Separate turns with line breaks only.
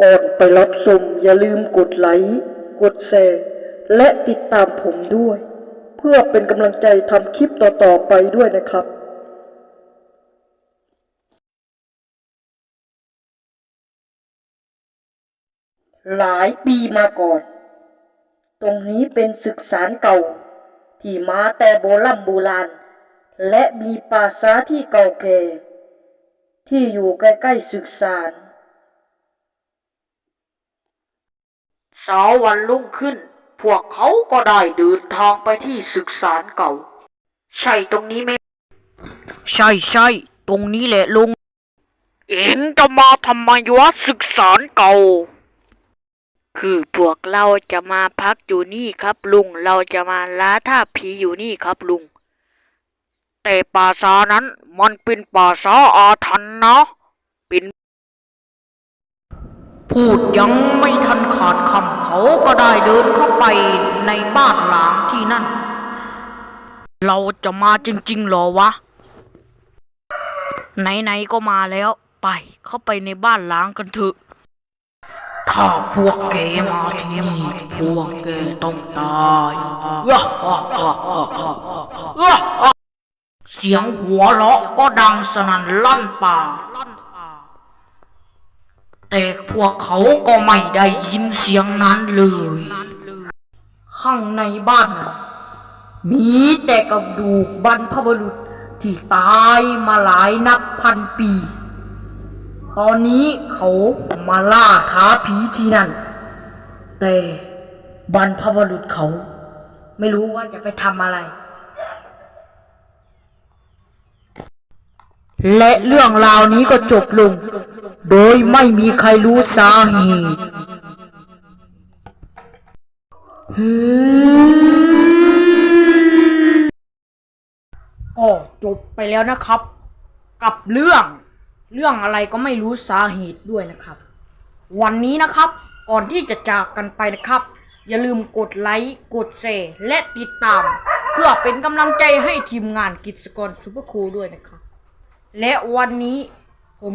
ก่อนไปรับชมอย่าลืมกดไลค์กดแชร์และติดตามผมด้วย เพื่อเป็นกำลังใจทำคลิปต่อๆไปด้วยนะครับหลายปีมาก่อน ตรงนี้เป็นศึกสารเก่า ที่มาแต่โบราณโบราณ และมีปราสาทที่เก่าแก่ ที่อยู่ใกล้ๆศึกสาร
เช้าวันรุ่งขึ้น พวกเขาก็ได้เดินทางไปที่ศึกษารเก่า ใช่ตรงนี้ไหมใช่ใช่ตรงนี้แหละลุง เอ็งจะมาทำไมวะศึกษารเก่า คือพวกเราจะมาพักอยู่นี่ครับลุง เราจะมาล้าท่าผีอยู่นี่ครับลุง แต่ป่าซานั้นมันเป็นป่าซาอาถรรพ์นะเป็น พูดยังไม่ทันขาดคำเขาก็ได้เดินเข้าไปในบ้านหลางที่นั่น เราจะมาจริงๆหรอวะ ไหนๆก็มาแล้ว ไปเข้าไปในบ้านหล้างกันเถอะ ถ้าพวกแกมาที่นี่พวกแกต้องตายเสียงหัวเราะก็ดังสนั่นลั่นป่า แต่พวกเขาก็ไม่ได้ยินเสียงนั้นเลย
ข้างในบ้านน่ะมีแต่กระดูกบรรพบุรุษที่ตายมาหลายนับพันปี ตอนนี้เขามาล่าท้าผีที่นั่น แต่บรรพบุรุษเขา ไม่รู้ว่าจะไปทำอะไร และเรื่องราวนี้ก็จบลง โดยไม่มีใครรู้สาเหตุก็จบไปแล้วนะครับ กับเรื่องเรื่องอะไรก็ไม่รู้สาเหตุด้วยนะครับ วันนี้นะครับก่อนที่จะจากกันไปนะครับ อย่าลืมกดไลค์กดแชร์และติดตาม เพื่อเป็นกำลังใจให้ทีมงานกิจกรซูเปอร์คูลด้วยนะครับ และวันนี้ผม